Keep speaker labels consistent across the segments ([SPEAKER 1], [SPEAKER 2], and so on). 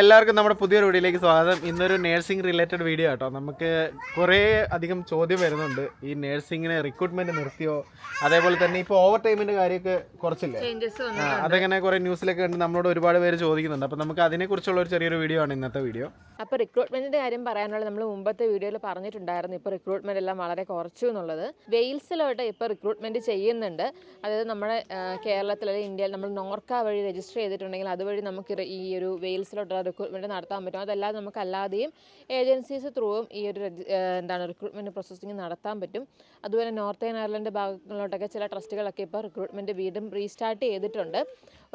[SPEAKER 1] എല്ലാവർക്കും നമ്മുടെ പുതിയൊരു വീഡിയോയിലേക്ക് സ്വാഗതം. ഇന്നൊരു നേഴ്സിംഗ് റിലേറ്റഡ് വീഡിയോ കേട്ടോ നമുക്ക് കുറേ അധികം ചോദ്യം വരുന്നുണ്ട്. ഈ നേഴ്സിങ്ങിനെ റിക്രൂട്ട്മെന്റ് നിർത്തിയോ? അതേപോലെ തന്നെ ഇപ്പോൾ ഓവർ ടൈമിന്റെ കാര്യമൊക്കെ കുറച്ചില്ലേ? അതങ്ങനെ കുറേ ന്യൂസിലൊക്കെ ഉണ്ട് നമ്മളോട് ഒരുപാട് പേര് ചോദിക്കുന്നുണ്ട്. അപ്പോൾ നമുക്ക് അതിനെക്കുറിച്ചുള്ള ഒരു ചെറിയൊരു വീഡിയോ ആണ് ഇന്നത്തെ വീഡിയോ
[SPEAKER 2] അപ്പോൾ റിക്രൂട്ട്മെന്റിന്റെ കാര്യം പറയാനുള്ളത് നമ്മൾ മുമ്പത്തെ വീഡിയോയിൽ പറഞ്ഞിട്ടുണ്ടായിരുന്നു. ഇപ്പോൾ റിക്രൂട്ട്മെന്റ് എല്ലാം വളരെ കുറച്ചു എന്നുള്ളത്. വെയിൽസിലോട്ട് ഇപ്പോൾ റിക്രൂട്ട്മെന്റ് ചെയ്യുന്നുണ്ട്. അതായത് നമ്മുടെ കേരളത്തിൽ അല്ലെങ്കിൽ ഇന്ത്യയിൽ നമ്മൾ നോർക്ക വഴി രജിസ്റ്റർ ചെയ്തിട്ടുണ്ടെങ്കിൽ അതുവഴി നമുക്ക് ഈ ഒരു വെയിൽസിലോട്ടുള്ള റിക്രൂട്ട്മെന്റ് നടത്താൻ പറ്റും. അതല്ലാതെ നമുക്ക് അല്ലാതെയും ഏജൻസീസ് ത്രൂവും ഈ ഒരു എന്താണ് റിക്രൂട്ട്മെന്റ് പ്രോസസ്സിങ് നടത്താൻ പറ്റും. അതുപോലെ നോർത്തേൺ അയർലൻഡ് ഭാഗങ്ങളിലോട്ടൊക്കെ ചില ട്രസ്റ്റുകളൊക്കെ ഇപ്പോൾ റിക്രൂട്ട്മെന്റ് വീണ്ടും റീസ്റ്റാർട്ട് ചെയ്തിട്ടുണ്ട്.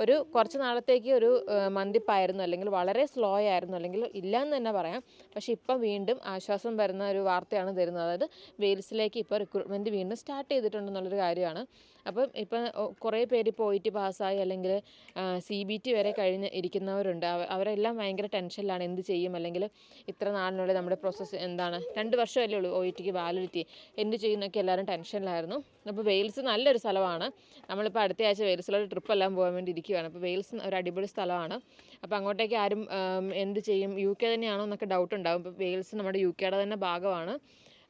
[SPEAKER 2] ഒരു കുറച്ച് നാളത്തേക്ക് ഒരു മന്തിപ്പായിരുന്നു. അല്ലെങ്കിൽ വളരെ സ്ലോ ആയിരുന്നു. അല്ലെങ്കിൽ ഇല്ല എന്ന് തന്നെ പറയാം. പക്ഷേ ഇപ്പം വീണ്ടും ആശ്വാസം വരുന്ന ഒരു വാർത്തയാണ് തരുന്നത്. അതായത് വെയിൽസിലേക്ക് ഇപ്പോൾ റിക്രൂട്ട്മെന്റ് വീണ്ടും സ്റ്റാർട്ട് ചെയ്തിട്ടുണ്ടെന്നുള്ളൊരു കാര്യമാണ്. അപ്പം ഇപ്പം കുറേ പേര് ഇപ്പോൾ ഒ ടി പാസ്സായി അല്ലെങ്കിൽ സി ബി ടി വരെ കഴിഞ്ഞ് ഇരിക്കുന്നവരുണ്ട്. അവരെല്ലാം ഭയങ്കര ടെൻഷനിലാണ് എന്ത് ചെയ്യും? അല്ലെങ്കിൽ ഇത്ര നാളിനുള്ളിൽ നമ്മുടെ പ്രോസസ്സ് എന്താണ്? രണ്ട് വർഷമല്ലേ ഉള്ളൂ ഒ ടിക്ക് വാലിഡിറ്റി എന്ത് ചെയ്യുന്നൊക്കെ എല്ലാവരും ടെൻഷനിലായിരുന്നു. അപ്പോൾ വെയിൽസ് നല്ലൊരു സ്ഥലമാണ്. നമ്മളിപ്പോൾ അടുത്ത ആഴ്ച വെയിൽസിലോട്ട് ട്രിപ്പ് എല്ലാം പോകാൻ വേണ്ടി ഇരിക്കുകയാണ് അപ്പോൾ വെയിൽസ് ഒരു അടിപൊളി സ്ഥലമാണ്. അപ്പോൾ അങ്ങോട്ടേക്ക് ആരും എന്ത് ചെയ്യും? യു കെ തന്നെയാണോ എന്നൊക്കെ ഡൗട്ട് ഉണ്ടാവും. ഇപ്പോൾ വെയിൽസ് നമ്മുടെ യു കെയുടെ തന്നെ ഭാഗമാണ്.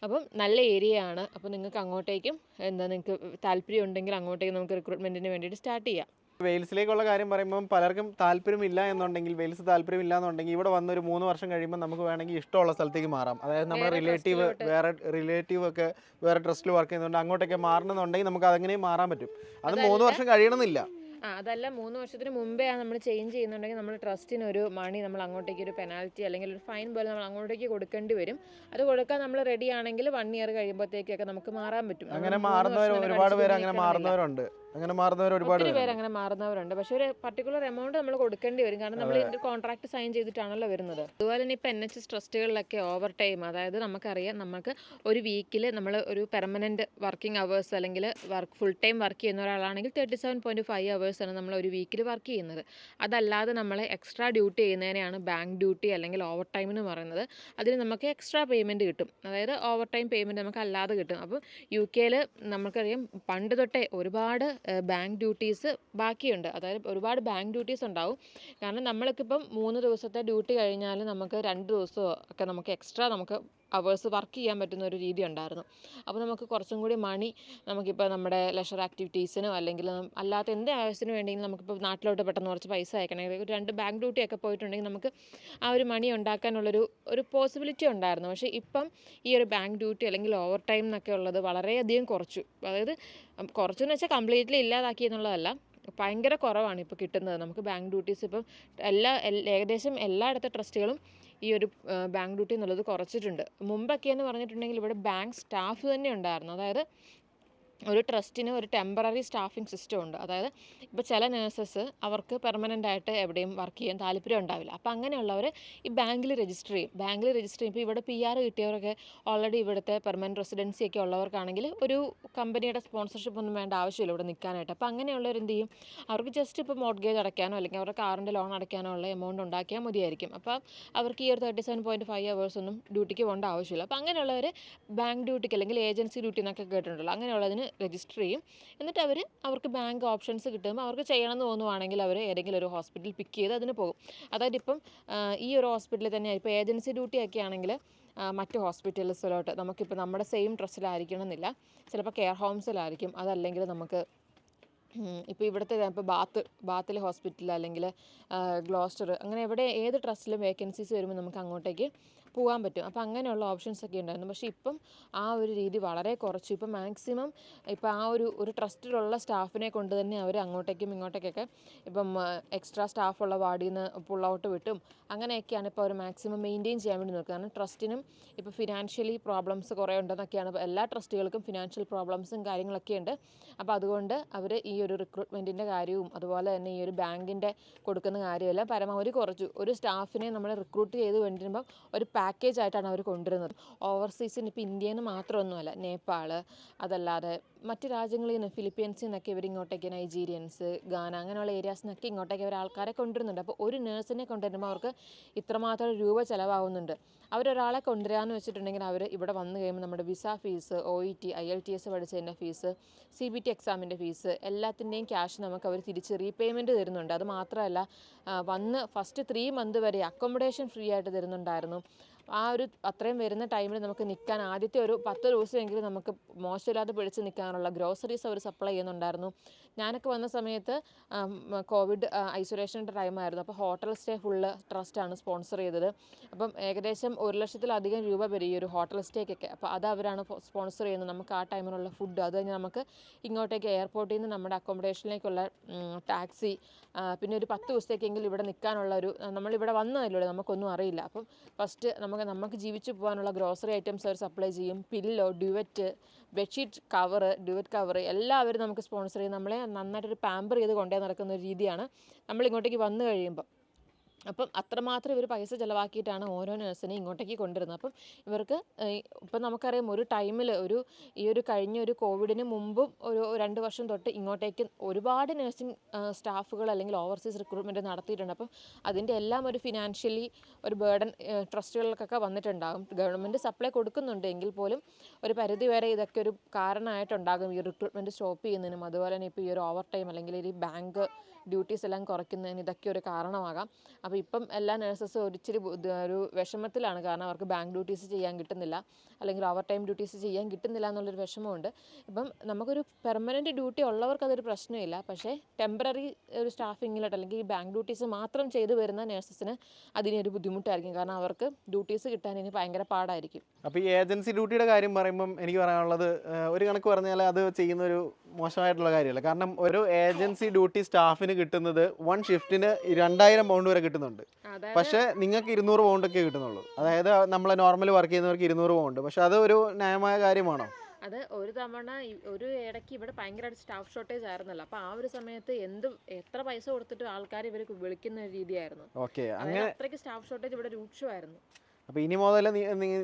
[SPEAKER 2] അപ്പം നല്ല ഏരിയ ആണ്. അപ്പോൾ നിങ്ങൾക്ക് അങ്ങോട്ടേക്കും എന്താ നിങ്ങൾക്ക് താല്പര്യം ഉണ്ടെങ്കിൽ അങ്ങോട്ടേക്ക് നമുക്ക് റിക്രൂട്ട്മെന്റിന് വേണ്ടിയിട്ട് സ്റ്റാർട്ട് ചെയ്യാം.
[SPEAKER 1] വെയിൽസിലേക്കുള്ള കാര്യം പറയുമ്പോൾ പലർക്കും താല്പര്യമില്ല എന്നുണ്ടെങ്കിൽ വെയിൽസ് താല്പര്യമില്ല എന്നുണ്ടെങ്കിൽ ഇവിടെ വന്ന് ഒരു മൂന്ന് വർഷം കഴിയുമ്പോൾ നമുക്ക് വേണമെങ്കിൽ ഇഷ്ടമുള്ള സ്ഥലത്തേക്ക് മാറാം. അതായത് നമ്മുടെ റിലേറ്റീവ് വേറെ റിലേറ്റീവ് ഒക്കെ വേറെ ട്രസ്റ്റിൽ വർക്ക് ചെയ്യുന്നുണ്ട് അങ്ങോട്ടൊക്കെ മാറണമെന്നുണ്ടെങ്കിൽ നമുക്ക് അതെങ്ങനെയും മാറാൻ പറ്റും. അത് മൂന്ന് വർഷം കഴിയണമെന്നില്ല.
[SPEAKER 2] ആ അതല്ല മൂന്ന് വർഷത്തിന് മുമ്പേ ആണ് നമ്മൾ ചേഞ്ച് ചെയ്യുന്നുണ്ടെങ്കിൽ നമ്മൾ ട്രസ്റ്റിന് ഒരു മണി നമ്മൾ അങ്ങോട്ടേക്ക് ഒരു പെനാൽറ്റി അല്ലെങ്കിൽ ഒരു ഫൈൻ പോലെ നമ്മൾ അങ്ങോട്ടേക്ക് കൊടുക്കേണ്ടി വരും. അത് കൊടുക്കാൻ നമ്മൾ റെഡി ആണെങ്കിൽ വൺ ഇയർ കഴിയുമ്പോഴത്തേക്കൊക്കെ നമുക്ക് മാറാൻ പറ്റും.
[SPEAKER 1] അങ്ങനെ മാറുന്നവർ ഒരുപാട് പേര് അങ്ങനെ. മാറുന്നവരുണ്ട്. അങ്ങനെ മാറുന്നവർ ഒരുപാട്
[SPEAKER 2] ഒത്തിരി പേര് അങ്ങനെ മാറുന്നവരുണ്ട്. പക്ഷെ ഒരു പർട്ടിക്കുലർ എമൗണ്ട് നമ്മൾ കൊടുക്കേണ്ടി വരും. കാരണം നമ്മൾ ഇതിന്റെ കോൺട്രാക്ട് സൈൻ ചെയ്തിട്ടാണല്ലോ വരുന്നത്. അതുപോലെ തന്നെ ഇപ്പൊ എൻ എച്ച് എസ് ട്രസ്റ്റുകളിലൊക്കെ ഓവർ ടൈം അതായത് നമുക്കറിയാം നമുക്ക് ഒരു വീക്കിൽ നമ്മൾ ഒരു പെർമനന്റ് വർക്കിംഗ് അവേഴ്സ് അല്ലെങ്കിൽ വർക്ക് ഫുൾ ടൈം വർക്ക് ചെയ്യുന്ന ഒരാളാണെങ്കിൽ thirty seven point five hours ആണ് നമ്മൾ ഒരു വീക്കിൽ വർക്ക് ചെയ്യുന്നത്. അതല്ലാതെ നമ്മൾ എക്സ്ട്രാ ഡ്യൂട്ടി ചെയ്യുന്നതിനെയാണ് ബാങ്ക് ഡ്യൂട്ടി അല്ലെങ്കിൽ ഓവർ ടൈം എന്ന് പറയുന്നത്. അതിന് നമുക്ക് എക്സ്ട്രാ പേയ്മെന്റ് കിട്ടും. അതായത് ഓവർ ടൈം പേയ്മെന്റ് നമുക്ക് അല്ലാതെ കിട്ടും. അപ്പോൾ യു കെയിൽ നമുക്കറിയാം പണ്ട് തൊട്ടേ ഒരുപാട് ബാങ്ക് ഡ്യൂട്ടീസ് ബാക്കിയുണ്ട്. അതായത് ഒരുപാട് ബാങ്ക് ഡ്യൂട്ടീസ് ഉണ്ടാവും. കാരണം നമ്മൾക്കിപ്പം മൂന്ന് ദിവസത്തെ ഡ്യൂട്ടി കഴിഞ്ഞാൽ നമുക്ക് രണ്ട് ദിവസമോ ഒക്കെ നമുക്ക് എക്സ്ട്രാ നമുക്ക് അവേഴ്സ് വർക്ക് ചെയ്യാൻ പറ്റുന്ന ഒരു രീതി ഉണ്ടായിരുന്നു. അപ്പോൾ നമുക്ക് കുറച്ചും കൂടി മണി നമുക്കിപ്പോൾ നമ്മുടെ ലെഷർ ആക്ടിവിറ്റീസിനോ അല്ലെങ്കിൽ അല്ലാത്ത എന്ത് ആവശ്യത്തിന് വേണ്ടിയെങ്കിലും നമുക്കിപ്പോൾ നാട്ടിലോട്ട് പെട്ടെന്ന് കുറച്ച് പൈസ അയക്കണമെങ്കിൽ ഒരു രണ്ട് ബാങ്ക് ഡ്യൂട്ടിയൊക്കെ പോയിട്ടുണ്ടെങ്കിൽ നമുക്ക് ആ ഒരു മണി ഉണ്ടാക്കാനുള്ളൊരു ഒരു പോസിബിലിറ്റി ഉണ്ടായിരുന്നു. പക്ഷേ ഇപ്പം ഈ ഒരു ബാങ്ക് ഡ്യൂട്ടി അല്ലെങ്കിൽ ഓവർ ടൈം എന്നൊക്കെ ഉള്ളത് വളരെയധികം കുറച്ചു. അതായത് കുറച്ചെന്ന് വെച്ചാൽ കംപ്ലീറ്റ്ലി ഇല്ലാതാക്കി എന്നുള്ളതല്ല ഭയങ്കര കുറവാണ് ഇപ്പോൾ കിട്ടുന്നത്. നമുക്ക് ബാങ്ക് ഡ്യൂട്ടീസ് ഇപ്പം എല്ലാ ഏകദേശം എല്ലായിടത്തെ ട്രസ്റ്റുകളും ഈ ഒരു ബാങ്ക് ഡ്യൂട്ടി എന്നുള്ളത് കുറച്ചിട്ടുണ്ട്. മുമ്പൊക്കെ എന്ന് പറഞ്ഞിട്ടുണ്ടെങ്കിൽ ഇവിടെ ബാങ്ക് സ്റ്റാഫ് തന്നെ ഉണ്ടായിരുന്നു. അതായത് ഒരു ട്രസ്റ്റിന് ഒരു ടെമ്പററി സ്റ്റാഫിംഗ് സിസ്റ്റം ഉണ്ട് അതായത് ഇപ്പോൾ ചില നേഴ്സസ് അവർക്ക് പെർമനന്റ് ആയിട്ട് എവിടെയും വർക്ക് ചെയ്യാൻ താല്പര്യം ഉണ്ടാവില്ല. അപ്പോൾ അങ്ങനെയുള്ളവർ ഈ ബാങ്കിൽ രജിസ്റ്റർ ചെയ്യും. ബാങ്കിൽ രജിസ്റ്റർ ചെയ്യും ഇപ്പോൾ ഇവിടെ പി ആർ കിട്ടിയവരൊക്കെ ഓൾറെഡി ഇവിടുത്തെ പെർമനന്റ് റെസിഡൻസി ഒക്കെ ഉള്ളവർക്കാണെങ്കിൽ ഒരു കമ്പനിയുടെ സ്പോൺസർഷിപ്പ് ഒന്നും വേണ്ട ആവശ്യമില്ല ഇവിടെ നിൽക്കാനായിട്ട്. അപ്പോൾ അങ്ങനെയുള്ളവർ എന്ത് ചെയ്യും? അവർക്ക് ജസ്റ്റ് ഇപ്പോൾ മോർഗേജ് അടയ്ക്കാനോ അല്ലെങ്കിൽ അവരുടെ കാറിന്റെ ലോൺ അടയ്ക്കാനോ ഉള്ള എമൗണ്ട് ഉണ്ടാക്കിയാൽ മതിയായിരിക്കും. അപ്പോൾ അവർക്ക് ഈ ഒരു thirty seven point five hours ഒന്നും ഡ്യൂട്ടിക്ക് പോകേണ്ട ആവശ്യമില്ല. അപ്പോൾ അങ്ങനെയുള്ളവർ ബാങ്ക് ഡ്യൂട്ടിക്ക് അല്ലെങ്കിൽ ഏജൻസി ഡ്യൂട്ടി എന്നൊക്കെ കേട്ടിട്ടുണ്ടല്ലോ. അങ്ങനെയുള്ളതിന് രജിസ്റ്റർ ചെയ്യും. എന്നിട്ട് അവർ അവർക്ക് ബാങ്ക് ഓപ്ഷൻസ് കിട്ടുമ്പോൾ അവർക്ക് ചെയ്യണമെന്ന് തോന്നുവാണെങ്കിൽ അവർ ഏതെങ്കിലും ഒരു ഹോസ്പിറ്റലിൽ പിക്ക് ചെയ്ത് അതിന് പോകും. അതായത് ഇപ്പം ഈ ഒരു ഹോസ്പിറ്റലിൽ തന്നെ ഇപ്പോൾ ഏജൻസി ഡ്യൂട്ടി ഒക്കെ ആണെങ്കിൽ മറ്റ് ഹോസ്പിറ്റൽസിലോട്ട് നമുക്കിപ്പോൾ നമ്മുടെ സെയിം ട്രസ്റ്റിലായിരിക്കണം എന്നില്ല ചിലപ്പോൾ കെയർ ഹോംസിലായിരിക്കും അതല്ലെങ്കിൽ നമുക്ക് ഇപ്പോൾ ഇവിടുത്തെ ഇപ്പോൾ ബാത്ത് ബാത്തിലെ ഹോസ്പിറ്റൽ അല്ലെങ്കിൽ ഗ്ലോസ്റ്റർ അങ്ങനെ എവിടെ ഏത് ട്രസ്റ്റിലും വേക്കൻസീസ് വരുമ്പോൾ നമുക്ക് അങ്ങോട്ടേക്ക് പോകാൻ പറ്റും. അപ്പോൾ അങ്ങനെയുള്ള ഓപ്ഷൻസ് ഒക്കെ ഉണ്ടായിരുന്നു. പക്ഷേ ഇപ്പം ആ ഒരു രീതി വളരെ കുറച്ചു. ഇപ്പം മാക്സിമം ഇപ്പം ആ ഒരു ഒരു ട്രസ്റ്റിലുള്ള സ്റ്റാഫിനെ കൊണ്ട് തന്നെ അവർ അങ്ങോട്ടേക്കും ഇങ്ങോട്ടേക്കൊക്കെ ഇപ്പം എക്സ്ട്രാ സ്റ്റാഫുള്ള വാർഡിൽ നിന്ന് പുൾ ഔട്ട് വിട്ടും. അങ്ങനെയൊക്കെയാണ് ഇപ്പോൾ അവർ മാക്സിമം മെയിന്റെയിൻ ചെയ്യാൻ വേണ്ടി നോക്കുക. കാരണം ട്രസ്റ്റിനും ഇപ്പോൾ ഫിനാൻഷ്യലി പ്രോബ്ലംസ് കുറേ ഉണ്ടെന്നൊക്കെയാണ്. എല്ലാ ട്രസ്റ്റുകൾക്കും ഫിനാൻഷ്യൽ പ്രോബ്ലംസും കാര്യങ്ങളൊക്കെ ഉണ്ട്. അപ്പോൾ അതുകൊണ്ട് അവർ ഈ ഒരു റിക്രൂട്ട്മെന്റിന്റെ കാര്യവും അതുപോലെ തന്നെ ഈ ഒരു ബാങ്കിന്റെ കൊടുക്കുന്ന കാര്യമെല്ലാം പരമാവധി കുറച്ചു. ഒരു സ്റ്റാഫിനെ നമ്മൾ റിക്രൂട്ട് ചെയ്ത് കൊണ്ടുവരുമ്പം ഒരു പാക്കേജ് ആയിട്ടാണ് അവർ കൊണ്ടുവരുന്നത്. ഓവർസീസിന് ഇപ്പോൾ ഇന്ത്യയിൽ നിന്ന് മാത്രമൊന്നുമല്ല നേപ്പാൾ അതല്ലാതെ മറ്റ് രാജ്യങ്ങളിൽ നിന്ന് ഫിലിപ്പീൻസിൽ നിന്നൊക്കെ ഇവർ ഇങ്ങോട്ടേക്ക് നൈജീരിയൻസ് ഗാന അങ്ങനെയുള്ള ഏരിയാസിൽ നിന്നൊക്കെ ഇങ്ങോട്ടേക്ക് ഇവർ ആൾക്കാരെ കൊണ്ടുവരുന്നുണ്ട്. അപ്പോൾ ഒരു നേഴ്സിനെ കൊണ്ടുവരുമ്പോൾ അവർക്ക് ഇത്രമാത്രം രൂപ ചിലവാകുന്നുണ്ട്. അവരൊരാളെ കൊണ്ടുവരാമെന്ന് വെച്ചിട്ടുണ്ടെങ്കിൽ അവർ ഇവിടെ വന്നു കഴിയുമ്പോൾ നമ്മുടെ visa fees O E T I L T S പഠിച്ചതിന്റെ fees C B T എക്സാമിന്റെ ഫീസ് എല്ലാത്തിന്റെയും ക്യാഷ് നമുക്ക് അവർ തിരിച്ച് റീപേയ്മെന്റ് തരുന്നുണ്ട്. അത് മാത്രമല്ല വന്ന് ഫസ്റ്റ് ത്രീ മന്ത് വരെ അക്കോമഡേഷൻ ഫ്രീ ആയിട്ട് തരുന്നുണ്ടായിരുന്നു. ആ ഒരു അത്രയും വരുന്ന ടൈമിൽ നമുക്ക് നിൽക്കാൻ ആദ്യത്തെ ഒരു പത്ത് ദിവസമെങ്കിലും നമുക്ക് മോശമില്ലാതെ പിടിച്ച് നിൽക്കാനുള്ള ഗ്രോസറീസ് അവർ സപ്ലൈ ചെയ്യുന്നുണ്ടായിരുന്നു. ഞാനൊക്കെ വന്ന സമയത്ത് കോവിഡ് ഐസൊലേഷന്റെ ടൈമായിരുന്നു അപ്പോൾ ഹോട്ടൽ സ്റ്റേ ഫുള്ള് ട്രസ്റ്റാണ് സ്പോൺസർ ചെയ്തത്. അപ്പം ഏകദേശം ഒരു ലക്ഷത്തിലധികം രൂപ വരും ഈ ഒരു ഹോട്ടൽ സ്റ്റേക്കൊക്കെ അപ്പോൾ അത് അവരാണ് സ്പോൺസർ ചെയ്യുന്നത്. നമുക്ക് ആ ടൈമിലുള്ള ഫുഡ് അത് കഴിഞ്ഞ് നമുക്ക് ഇങ്ങോട്ടേക്ക് എയർപോർട്ടിൽ നിന്ന് നമ്മുടെ അക്കോമഡേഷനിലേക്കുള്ള ടാക്സി പിന്നെ ഒരു പത്ത് ദിവസത്തേക്കെങ്കിലും ഇവിടെ നിൽക്കാനുള്ള ഒരു നമ്മളിവിടെ വന്നതല്ലേ നമുക്കൊന്നും അറിയില്ല. അപ്പം ഫസ്റ്റ് നമുക്ക് നമുക്ക് ജീവിച്ചു പോകാനുള്ള ഗ്രോസറി ഐറ്റംസ് അവർ സപ്ലൈ ചെയ്യും. Pillow duvet bedsheet cover duvet cover എല്ലാവരും നമുക്ക് സ്പോൺസർ ചെയ്യും. നമ്മളെ നന്നായിട്ടൊരു പാമ്പർ ചെയ്ത് കൊണ്ടേ നടക്കുന്ന ഒരു രീതിയാണ്. നമ്മളിങ്ങോട്ടേക്ക് വന്നു കഴിയുമ്പോൾ അപ്പം അത്രമാത്രം ഇവർ പൈസ ചിലവാക്കിയിട്ടാണ് ഓരോ നേഴ്സിനെയും ഇങ്ങോട്ടേക്ക് കൊണ്ടുവരുന്നത്. അപ്പം ഇവർക്ക് ഇപ്പം നമുക്കറിയാം ഒരു ടൈമിൽ ഒരു ഈ ഒരു കഴിഞ്ഞ ഒരു കോവിഡിന് മുമ്പും ഒരു രണ്ട് വർഷം തൊട്ട് ഇങ്ങോട്ടേക്ക് ഒരുപാട് നഴ്സിംഗ് സ്റ്റാഫുകൾ അല്ലെങ്കിൽ ഓവർസീസ് റിക്രൂട്ട്മെന്റ് നടത്തിയിട്ടുണ്ട്. അപ്പം അതിന്റെ എല്ലാം ഒരു ഫിനാൻഷ്യലി ഒരു ബേർഡൻ ട്രസ്റ്റുകൾക്കൊക്കെ വന്നിട്ടുണ്ടാകും. ഗവൺമെന്റ് സപ്ലൈ കൊടുക്കുന്നുണ്ട് എങ്കിൽ പോലും ഒരു പരിധി വരെ ഇതൊക്കെ ഒരു കാരണമായിട്ടുണ്ടാകും ഈ റിക്രൂട്ട്മെന്റ് സ്റ്റോപ്പ് ചെയ്യുന്നതിനും. അതുപോലെ തന്നെ ഇപ്പോൾ ഈ ഒരു ഓവർ ടൈം അല്ലെങ്കിൽ ഈ ബാങ്ക് ഡ്യൂട്ടീസ് എല്ലാം കുറയ്ക്കുന്നതിന് ഇതൊക്കെ ഒരു കാരണമാകാം. അപ്പോൾ ഇപ്പം എല്ലാ നഴ്സസും ഒരിച്ചിരി ഒരു വിഷമത്തിലാണ്. കാരണം അവർക്ക് ബാങ്ക് ഡ്യൂട്ടീസ് ചെയ്യാൻ കിട്ടുന്നില്ല. അല്ലെങ്കിൽ ഓവർ ടൈം ഡ്യൂട്ടീസ് ചെയ്യാൻ കിട്ടുന്നില്ല എന്നുള്ളൊരു വിഷമമുണ്ട്. ഇപ്പം നമുക്കൊരു പെർമനന്റ് ഡ്യൂട്ടി ഉള്ളവർക്ക് അതൊരു പ്രശ്നമില്ല. പക്ഷേ ടെമ്പററി ഒരു സ്റ്റാഫിങ്ങിലോട്ട് അല്ലെങ്കിൽ ഈ ബാങ്ക് ഡ്യൂട്ടീസ് മാത്രം ചെയ്തു വരുന്ന നഴ്സസിന് അതിനൊരു ബുദ്ധിമുട്ടായിരിക്കും. കാരണം അവർക്ക് ഡ്യൂട്ടീസ് കിട്ടാൻ ഇനി ഭയങ്കര പാടായിരിക്കും.
[SPEAKER 1] അപ്പോൾ ഈ ഏജൻസി ഡ്യൂട്ടിയുടെ കാര്യം പറയുമ്പം എനിക്ക് പറയാനുള്ളത് ഒരു കണക്ക് പറഞ്ഞാൽ അത് ചെയ്യുന്ന ഒരു മോശമായിട്ടുള്ള കാര്യമല്ല. കാരണം ഒരു ഏജൻസി ഡ്യൂട്ടി സ്റ്റാഫിന് കിട്ടുന്നത് വൺ ഷിഫ്റ്റിന് രണ്ടായിരം പൗണ്ട് വരെ കിട്ടുന്നുണ്ട്. പക്ഷെ നിങ്ങൾക്ക് ഇരുന്നൂറ് പൗണ്ട് ഒക്കെ കിട്ടുന്നുള്ളൂ. അതായത് നമ്മളെ നോർമൽ വർക്ക് ചെയ്യുന്നവർക്ക് ഇരുന്നൂറ് പൗണ്ട്. പക്ഷെ അത് ഒരു ന്യായമായ കാര്യമാണോ?
[SPEAKER 2] അത് ഒരു തവണ ഒരു ഇടയ്ക്ക് ഇവിടെ ഭയങ്കരമായിട്ട് സ്റ്റാഫ് ഷോർട്ടേജ് ആയിരുന്നല്ലോ. അപ്പൊ ആ ഒരു സമയത്ത് എന്ത് എത്ര പൈസ കൊടുത്തിട്ട് ആൾക്കാർ ഇവർക്ക് വിളിക്കുന്ന ഒരു രീതിയായിരുന്നു. അത്രയ്ക്ക് സ്റ്റാഫ് ഷോർട്ടേജ് ഇവിടെ രൂക്ഷമായിരുന്നു.
[SPEAKER 1] അപ്പോൾ ഇനി മുതൽ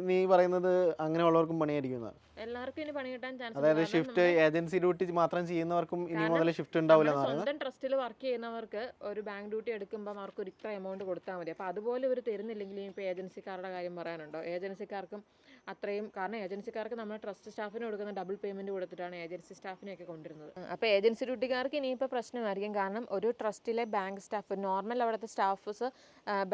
[SPEAKER 1] നീ പറയുന്നത് അങ്ങനെയുള്ളവർക്കും പണിയായിരിക്കും എന്നാ?
[SPEAKER 2] എല്ലാവർക്കും ഇനി പണി കിട്ടാൻ ചാൻസ്
[SPEAKER 1] അതായത് ഷിഫ്റ്റ് ഏജൻസി ഡ്യൂട്ടി മാത്രം ചെയ്യുന്നവർക്കും ഇനി മുതൽ ഷിഫ്റ്റ് ഉണ്ടാവില്ല
[SPEAKER 2] സ്വന്തം ട്രസ്റ്റിൽ വർക്ക് ചെയ്യുന്നവർക്ക് ഒരു ബാങ്ക് ഡ്യൂട്ടി എടുക്കുമ്പോൾ അവർക്ക് ഒരു ഇത്ര എമൗണ്ട് കൊടുത്താൽ മതി. അപ്പോൾ അതുപോലെ ഇവർ തരുന്നില്ലെങ്കിൽ ഇപ്പോൾ ഏജൻസിക്കാരുടെ കാര്യം പറയാനുണ്ടോ? ഏജൻസിക്കാർക്കും അത്രയും കാരണം ഏജൻസിക്കാർക്ക് നമ്മൾ ട്രസ്റ്റ് സ്റ്റാഫിന് കൊടുക്കുന്ന ഡബിൾ പേയ്മെന്റ് കൊടുത്തിട്ടാണ് ഏജൻസി സ്റ്റാഫിനെയൊക്കെ കൊണ്ടുവരുന്നത്. അപ്പോൾ ഏജൻസി ഡ്യൂട്ടിക്കാർക്ക് ഇനിയിപ്പോൾ പ്രശ്നമായിരിക്കും. കാരണം ഒരു ട്രസ്റ്റിലെ ബാങ്ക് സ്റ്റാഫ് നോർമൽ അവിടുത്തെ സ്റ്റാഫ്സ്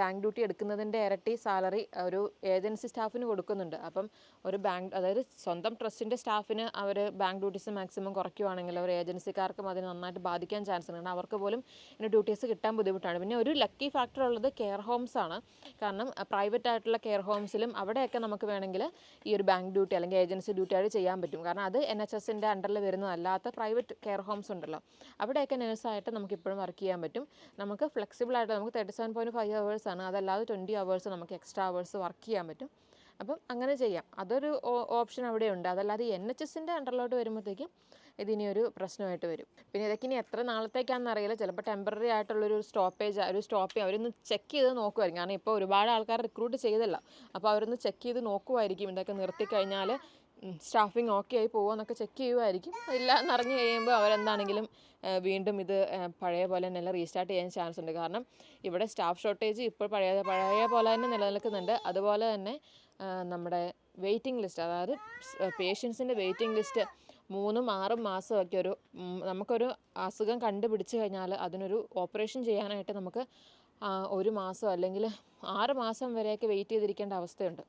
[SPEAKER 2] ബാങ്ക് ഡ്യൂട്ടി എടുക്കുന്നതിന്റെ ഇരട്ടി സാലറി ഒരു ഏജൻസി സ്റ്റാഫിന് കൊടുക്കുന്നുണ്ട്. അപ്പം ഒരു ബാങ്ക് അതായത് സ്വന്തം ട്രസ്റ്റിന്റെ സ്റ്റാഫിന് അവർ ബാങ്ക് ഡ്യൂട്ടീസ് മാക്സിമം കുറയ്ക്കുവാണെങ്കിൽ അവർ ഏജൻസിക്കാർക്കും അതിന് നന്നായിട്ട് ബാധിക്കാൻ ചാൻസ് ഉണ്ട്. കാരണം അവർക്ക് പോലും ഇതിന് ഡ്യൂട്ടീസ് കിട്ടാൻ ബുദ്ധിമുട്ടാണ്. പിന്നെ ഒരു ലക്കി ഫാക്ടർ ഉള്ളത് കെയർ ഹോംസ് ആണ്. കാരണം പ്രൈവറ്റ് ആയിട്ടുള്ള കെയർ ഹോംസിലും അവിടെയൊക്കെ നമുക്ക് വേണമെങ്കിൽ ഈ ഒരു ബാങ്ക് ഡ്യൂട്ടി അല്ലെങ്കിൽ ഏജൻസി ഡ്യൂട്ടി ആയിട്ട് ചെയ്യാൻ പറ്റും. കാരണം അത് എൻ എച്ച് എസിന്റെ അണ്ടറിൽ വരുന്നതല്ലാത്ത പ്രൈവറ്റ് കെയർ ഹോംസ് ഉണ്ടല്ലോ. അവിടെയൊക്കെ നേഴ്സായിട്ട് നമുക്ക് ഇപ്പോഴും വർക്ക് ചെയ്യാൻ പറ്റും. നമുക്ക് ഫ്ലെക്സിബിൾ ആയിട്ട് നമുക്ക് തേർട്ടി സെവൻ പോയിന്റ് ഫൈവ് അവേഴ്സാണ് അതല്ലാതെ ട്വന്റി അവേഴ്സ് നമുക്ക് എക്സ്ട്രാ അവേഴ്സ് വർക്ക് ചെയ്യാൻ പറ്റും. അപ്പം അങ്ങനെ ചെയ്യാം. അതൊരു ഓപ്ഷൻ അവിടെ ഉണ്ട്. അതല്ലാതെ എൻ എച്ച് എസിന്റെ അണ്ടറിലോട്ട് വരുമ്പോഴത്തേക്കും ഇതിനിയൊരു പ്രശ്നമായിട്ട് വരും. പിന്നെ ഇതൊക്കെ ഇനി എത്ര നാളത്തേക്കാണെന്ന് അറിയില്ല. ചിലപ്പോൾ ടെമ്പററി ആയിട്ടുള്ളൊരു സ്റ്റോപ്പേജ് ഒരു സ്റ്റോപ്പ് അവരൊന്ന് ചെക്ക് ചെയ്ത് നോക്കുമായിരിക്കും കാരണം ഇപ്പോൾ ഒരുപാട് ആൾക്കാർ റിക്രൂട്ട് ചെയ്തല്ല. അപ്പോൾ അവരൊന്ന് ചെക്ക് ചെയ്ത് നോക്കുമായിരിക്കും ഇതൊക്കെ നിർത്തി കഴിഞ്ഞാൽ സ്റ്റാഫിങ് ഓക്കെ ആയി പോകുമോ എന്നൊക്കെ ചെക്ക് ചെയ്യുമായിരിക്കും ഇല്ല എന്നറിഞ്ഞു കഴിയുമ്പോൾ അവരെന്താണെങ്കിലും വീണ്ടും ഇത് പഴയ പോലെ തന്നെ റീസ്റ്റാർട്ട് ചെയ്യാൻ ചാൻസ് ഉണ്ട്. കാരണം ഇവിടെ സ്റ്റാഫ് ഷോർട്ടേജ് ഇപ്പോൾ പഴയ പഴയ പോലെ തന്നെ നിലനിൽക്കുന്നുണ്ട്. അതുപോലെ തന്നെ നമ്മുടെ വെയിറ്റിംഗ് ലിസ്റ്റ് അതായത് പേഷ്യൻസിന്റെ വെയിറ്റിംഗ് ലിസ്റ്റ് മൂന്നും ആറും മാസമൊക്കെ ഒരു നമുക്കൊരു അസുഖം കണ്ടുപിടിച്ച് കഴിഞ്ഞാൽ അതിനൊരു ഓപ്പറേഷൻ ചെയ്യാനായിട്ട് നമുക്ക് ഒരു മാസം അല്ലെങ്കിൽ ആറ് മാസം വരെയൊക്കെ വെയിറ്റ് ചെയ്തിരിക്കേണ്ട അവസ്ഥയുണ്ട്.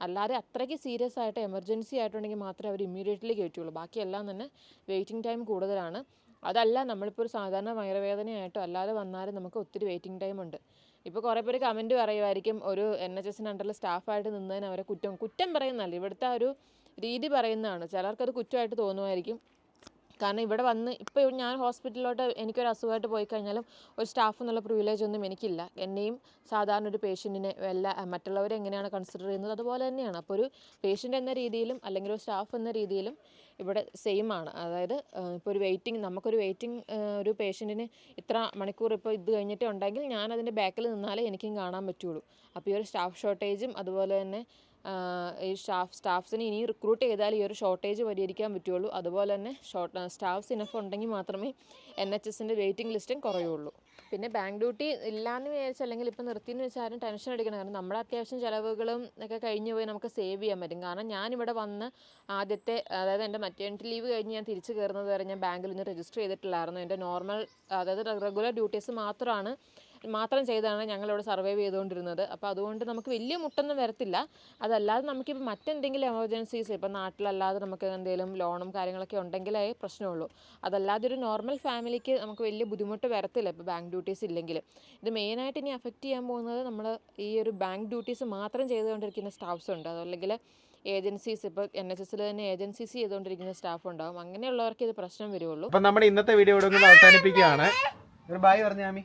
[SPEAKER 2] അല്ലാതെ അത്രയ്ക്ക് സീരിയസ് ആയിട്ട് എമർജൻസി ആയിട്ടുണ്ടെങ്കിൽ മാത്രമേ അവർ ഇമ്മീഡിയറ്റ്ലി കയറ്റുള്ളൂ. ബാക്കിയെല്ലാം തന്നെ വെയിറ്റിംഗ് ടൈം കൂടുതലാണ്. അതല്ല നമ്മളിപ്പോൾ ഒരു സാധാരണ വയറുവേദനയായിട്ടോ അല്ലാതെ വന്നാലും നമുക്ക് ഒത്തിരി വെയിറ്റിംഗ് ടൈം ഉണ്ട്. ഇപ്പോൾ കുറേ പേര് കമന്റ് പറയുമായിരിക്കും ഒരു എൻ എച്ച് എസിന്റെ അണ്ടറിൽ സ്റ്റാഫായിട്ട് നിന്നതിന് അവരെ കുറ്റം കുറ്റം പറയുന്നതല്ല. ഇവിടുത്തെ ഒരു രീതി പറയുന്നതാണ്. ചിലർക്കത് കുറ്റമായിട്ട് തോന്നുമായിരിക്കും. കാരണം ഇവിടെ വന്ന് ഇപ്പോൾ ഞാൻ ഹോസ്പിറ്റലിലോട്ട് എനിക്കൊരു അസുഖമായിട്ട് പോയി കഴിഞ്ഞാലും ഒരു സ്റ്റാഫ് എന്നുള്ള പ്രിവിലേജ് ഒന്നും എനിക്കില്ല. എന്നെയും സാധാരണ ഒരു പേഷ്യന്റിനെ എല്ലാ മറ്റുള്ളവരെ എങ്ങനെയാണ് കൺസിഡർ ചെയ്യുന്നത് അതുപോലെ തന്നെയാണ്. അപ്പോൾ ഒരു പേഷ്യന്റ് എന്ന രീതിയിലും അല്ലെങ്കിൽ ഒരു സ്റ്റാഫ് എന്ന രീതിയിലും ഇവിടെ സെയിം ആണ്. അതായത് ഇപ്പോൾ ഒരു വെയിറ്റിംഗ് നമുക്കൊരു വെയിറ്റിംഗ് ഒരു പേഷ്യന്റിന് ഇത്ര മണിക്കൂർ ഇപ്പോൾ ഇത് കഴിഞ്ഞിട്ട് ഉണ്ടെങ്കിൽ ഞാൻ അതിന്റെ ബാക്കിൽ നിന്നാലേ എനിക്കും കാണാൻ പറ്റുള്ളൂ. അപ്പോൾ ഈ ഒരു സ്റ്റാഫ് ഷോർട്ടേജും അതുപോലെ തന്നെ ഈ സ്റ്റാഫ് സ്റ്റാഫ്സിനെ ഇനി റിക്രൂട്ട് ചെയ്താൽ ഈ ഒരു ഷോർട്ടേജ് പരിഹരിക്കാൻ പറ്റുള്ളൂ. അതുപോലെ തന്നെ ഷോർട്ട് സ്റ്റാഫ്സ് ഇനഫ് ഉണ്ടെങ്കിൽ മാത്രമേ എൻ എച്ച് എസിന്റെ വെയിറ്റിംഗ് ലിസ്റ്റും കുറയുള്ളൂ. പിന്നെ ബാങ്ക് ഡ്യൂട്ടി ഇല്ലാന്ന് വിചാരിച്ചാൽ അല്ലെങ്കിൽ ഇപ്പം നിർത്തിയെന്ന് വെച്ചാൽ ആരും ടെൻഷൻ അടിക്കണം കാരണം നമ്മുടെ അത്യാവശ്യം ചിലവുകളും ഒക്കെ കഴിഞ്ഞ് പോയി നമുക്ക് സേവ് ചെയ്യാൻ പറ്റും. കാരണം ഞാനിവിടെ വന്ന് ആദ്യത്തെ അതായത് എന്റെ മറ്റേണിറ്റി ലീവ് കഴിഞ്ഞ് ഞാൻ തിരിച്ച് കയറുന്നത് വരെ ഞാൻ ബാങ്കിൽ നിന്ന് രജിസ്റ്റർ ചെയ്തിട്ടില്ലായിരുന്നു. എന്റെ നോർമൽ അതായത് റെഗുലർ ഡ്യൂട്ടീസ് മാത്രമാണ് മാത്രം ചെയ്താണ് ഞങ്ങളിവിടെ സർവൈവ് ചെയ്തുകൊണ്ടിരുന്നത്. അപ്പോൾ അതുകൊണ്ട് നമുക്ക് വലിയ മുട്ടൊന്നും വരത്തില്ല. അതല്ലാതെ നമുക്കിപ്പോൾ മറ്റെന്തെങ്കിലും എമർജൻസീസ് ഇപ്പോൾ നാട്ടിലല്ലാതെ നമുക്ക് എന്തെങ്കിലും ലോണും കാര്യങ്ങളൊക്കെ ഉണ്ടെങ്കിലേ പ്രശ്നമുള്ളൂ. അതല്ലാതെ ഒരു നോർമൽ ഫാമിലിക്ക് നമുക്ക് വലിയ ബുദ്ധിമുട്ട് വരത്തില്ല ഇപ്പോൾ ബാങ്ക് ഡ്യൂട്ടീസ് ഇല്ലെങ്കിൽ ഇത് മെയിനായിട്ട് ഇനി അഫക്റ്റ് ചെയ്യാൻ പോകുന്നത് നമ്മൾ ഈ ഒരു ബാങ്ക് ഡ്യൂട്ടീസ് മാത്രം ചെയ്തുകൊണ്ടിരിക്കുന്ന സ്റ്റാഫ്സ് ഉണ്ട്. അതല്ലെങ്കിൽ ഏജൻസീസ് ഇപ്പോൾ എൻ എച്ച് എസിൽ തന്നെ ഏജൻസീസ് ചെയ്തുകൊണ്ടിരിക്കുന്ന സ്റ്റാഫ് ഉണ്ടാവും. അങ്ങനെയുള്ളവർക്ക് ഇത് പ്രശ്നം വരുള്ളൂ.
[SPEAKER 1] അപ്പം നമ്മുടെ ഇന്നത്തെ വീഡിയോ ഇവിടെ അവസാനിപ്പിക്കുകയാണ്. ഒരു ബായ് പറഞ്ഞാമി